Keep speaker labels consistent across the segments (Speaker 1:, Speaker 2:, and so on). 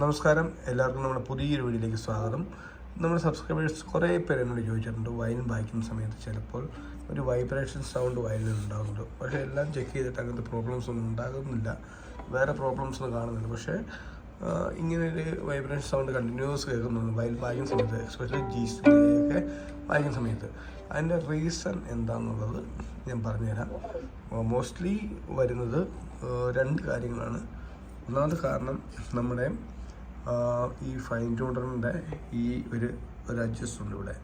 Speaker 1: നമസ്കാരം. എല്ലാവർക്കും നമ്മുടെ പുതിയൊരു വീഡിയോയിലേക്ക് സ്വാഗതം. നമ്മുടെ സബ്സ്ക്രൈബേഴ്സ് കുറേ പേര് എന്നോട് ചോദിച്ചിട്ടുണ്ട്. വയലിൻ വായിക്കുന്ന സമയത്ത് ചിലപ്പോൾ ഒരു വൈബ്രേഷൻ സൗണ്ട് വയലിൻ ഉണ്ടാകുന്നുണ്ട് പക്ഷേ എല്ലാം ചെക്ക് ചെയ്തിട്ട് അങ്ങനത്തെ പ്രോബ്ലംസ് ഒന്നും ഉണ്ടാകുന്നില്ല. വേറെ പ്രോബ്ലംസ് ഒന്നും കാണുന്നില്ല. പക്ഷേ ഇങ്ങനൊരു വൈബ്രേഷൻ സൗണ്ട് കണ്ടിന്യൂസ് കേൾക്കുന്നുണ്ട്. വയലിൻ വായിക്കുന്ന സമയത്ത് എക്സ്പെഷ്യലി ജീസിന്റെയൊക്കെ വായിക്കുന്ന സമയത്ത്. അതിന്റെ റീസൺ എന്താണെന്നുള്ളത് ഞാൻ പറഞ്ഞുതരാം. മോസ്റ്റ്ലി വരുന്നത് രണ്ട് കാര്യങ്ങളാണ്. ഒന്നാമത് കാരണം നമ്മുടെ ഈ ഫൈൻ ട്യൂണറിന്റെ ഈ ഒരു ഒരു അഡ്ജസ്റ്റ് ഉണ്ട് ഇവിടെ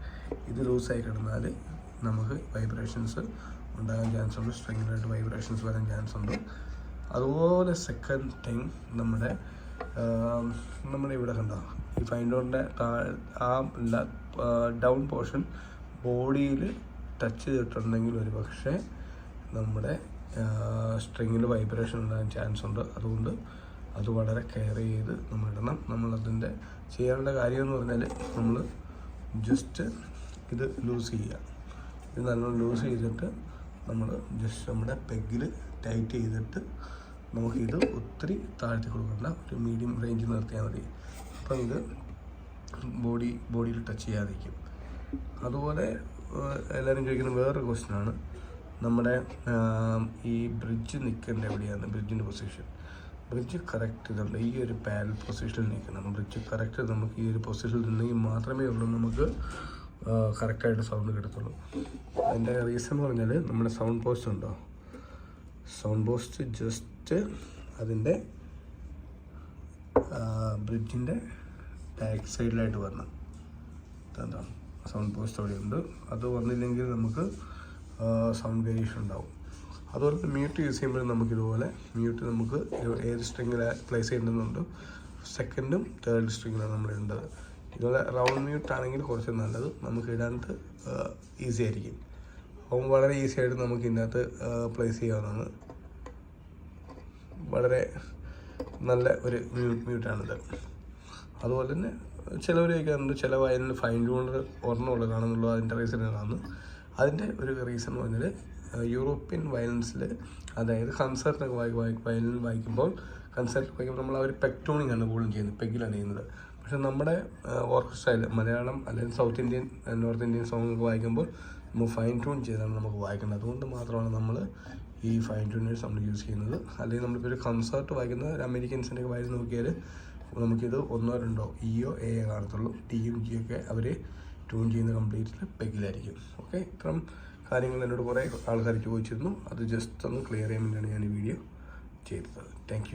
Speaker 1: ഇത് ലൂസായി കിടന്നാൽ നമുക്ക് വൈബ്രേഷൻസ് ഉണ്ടാകാൻ ചാൻസ് ഉണ്ട് സ്ട്രിങ്ങിലായിട്ട് വൈബ്രേഷൻസ് വരാൻ ചാൻസ് ഉണ്ട്. അതുപോലെ സെക്കൻഡ് തിങ് നമ്മുടെ നമ്മുടെ ഇവിടെ കണ്ടോ? ഈ ഫൈൻ ട്യൂണറിന്റെ ആ ഡൗൺ പോർഷൻ ബോഡിയിൽ ടച്ച് ചെയ്തിട്ടുണ്ടെങ്കിൽ ഒരു പക്ഷേ നമ്മുടെ സ്ട്രിങ്ങിൽ വൈബ്രേഷൻ ഉണ്ടാകാൻ ചാൻസ് ഉണ്ട്. അതുകൊണ്ട് അത് വളരെ കെയർ ചെയ്ത് നമ്മൾ ഇടണം. നമ്മളതിന്റെ ചെയ്യേണ്ട കാര്യം എന്ന് പറഞ്ഞാൽ നമ്മൾ ജസ്റ്റ് ഇത് ലൂസ് ചെയ്യുക. ഇത് നല്ലോണം ലൂസ് ചെയ്തിട്ട് നമ്മൾ ജസ്റ്റ് നമ്മുടെ പെഗിൽ ടൈറ്റ് ചെയ്തിട്ട് നമുക്കിത് ഒത്തിരി താഴ്ത്തി കൊടുക്കണ്ട. ഒരു മീഡിയം റേഞ്ചിൽ നിർത്തിയാൽ മതി. അപ്പം ഇത് ബോഡി ബോഡിയിൽ ടച്ച് ചെയ്യാതിരിക്കും. അതുപോലെ എല്ലാവരും ചോദിക്കുന്ന വേറൊരു ക്വസ്റ്റ്യനാണ് നമ്മുടെ ഈ ബ്രിഡ്ജ് നിൽക്കേണ്ട എവിടെയാണ്? ബ്രിഡ്ജിന്റെ പൊസിഷൻ ബ്രിഡ്ജ് കറക്റ്റ് ഇതുണ്ട്. ഈ ഒരു പാരൽ പൊസിഷനിൽ നിൽക്കണം. ബ്രിഡ്ജ് കറക്റ്റ് നമുക്ക് ഈ ഒരു പൊസിഷനിൽ നിന്നെങ്കിൽ മാത്രമേ ഉള്ളൂ നമുക്ക് കറക്റ്റായിട്ട് സൗണ്ട് കിട്ടത്തുള്ളൂ. അതിന്റെ റീസൺ എന്ന് പറഞ്ഞാൽ നമ്മുടെ സൗണ്ട് പോസ്റ്റ് ഉണ്ടോ? സൗണ്ട് പോസ്റ്റ് ജസ്റ്റ് അതിന്റെ ബ്രിഡ്ജിന്റെ ബാക്ക് സൈഡിലായിട്ട് വരണം. എന്താണ് സൗണ്ട് പോസ്റ്റ് അവിടെയുണ്ട് അത് വന്നില്ലെങ്കിൽ നമുക്ക് സൗണ്ട് വേരിയേഷൻ ഉണ്ടാവും. അതുപോലെ തന്നെ മ്യൂട്ട് യൂസ് ചെയ്യുമ്പോൾ നമുക്കിതുപോലെ മ്യൂട്ട് നമുക്ക് ഏത് സ്ട്രിങ്ങിൽ പ്ലേസ് ചെയ്യേണ്ടതുണ്ട്. സെക്കൻഡും തേർഡ് സ്ട്രിങ്ങിലാണ് നമ്മൾ ഇടേണ്ടത്. ഇതുപോലെ റൗണ്ട് മ്യൂട്ട് ആണെങ്കിൽ കുറച്ച് നല്ലത്. നമുക്ക് ഇടാനത്ത് ഈസി ആയിരിക്കും. അപ്പം വളരെ ഈസി ആയിട്ട് നമുക്ക് ഇതിനകത്ത് പ്ലേസ് ചെയ്യാവുന്നതാണ്. വളരെ നല്ല ഒരു മ്യൂട്ട് മ്യൂട്ടാണിത് അതുപോലെ തന്നെ ചിലവർ ചോദിക്കാറുണ്ട് ചില വയലിന് ഫൈൻ ട്യൂണർ ഒരെണ്ണമുള്ള കാണുന്നുള്ളൂ അതിന്റെ റീസൺ ഏതാണ് അതിന്റെ ഒരു റീസൺ എന്ന് പറഞ്ഞാൽ യൂറോപ്യൻ വയലൻസിൽ അതായത് കൺസർട്ട് വായി വായി വയലിൻ വായിക്കുമ്പോൾ കൺസേർട്ട് വായിക്കുമ്പോൾ നമ്മൾ അവർ പെക്ടോണിങ് ആണ് കൂടുതലും ചെയ്യുന്നത് പെഗിലാണ് ചെയ്യുന്നത്. പക്ഷെ നമ്മുടെ ഓർക്കസ്ട്രയിൽ മലയാളം അല്ലെങ്കിൽ South Indian North Indian song ഒക്കെ വായിക്കുമ്പോൾ നമ്മൾ ഫൈൻ ട്യൂൺ ചെയ്താണ് നമുക്ക് വായിക്കുന്നത് അതുകൊണ്ട് മാത്രമാണ് നമ്മൾ ഈ ഫൈൻ ട്യൂണേഴ്സ് നമ്മൾ യൂസ് ചെയ്യുന്നത്. അല്ലെങ്കിൽ നമ്മളിപ്പോൾ ഒരു കൺസേർട്ട് വായിക്കുന്ന ഒരു അമേരിക്കൻസിന്റെ വായിൽ നോക്കിയാൽ നമുക്കിത് ഒന്നോ രണ്ടോ ഇയോ എ കാണത്തുള്ളൂ. ടിയും ജി ഒക്കെ അവർ ട്യൂൺ ചെയ്യുന്ന കംപ്ലീറ്റ് പെഗിലായിരിക്കും. ഓക്കെ? ഇത്തരം കാര്യങ്ങൾ എന്നോട് കുറേ ആൾക്കാർ ചോദിച്ചിരുന്നു. അത് ജസ്റ്റ് ഒന്ന് ക്ലിയർ ചെയ്യാൻ വേണ്ടിയാണ് ഞാൻ ഈ വീഡിയോ ചെയ്തത്. താങ്ക്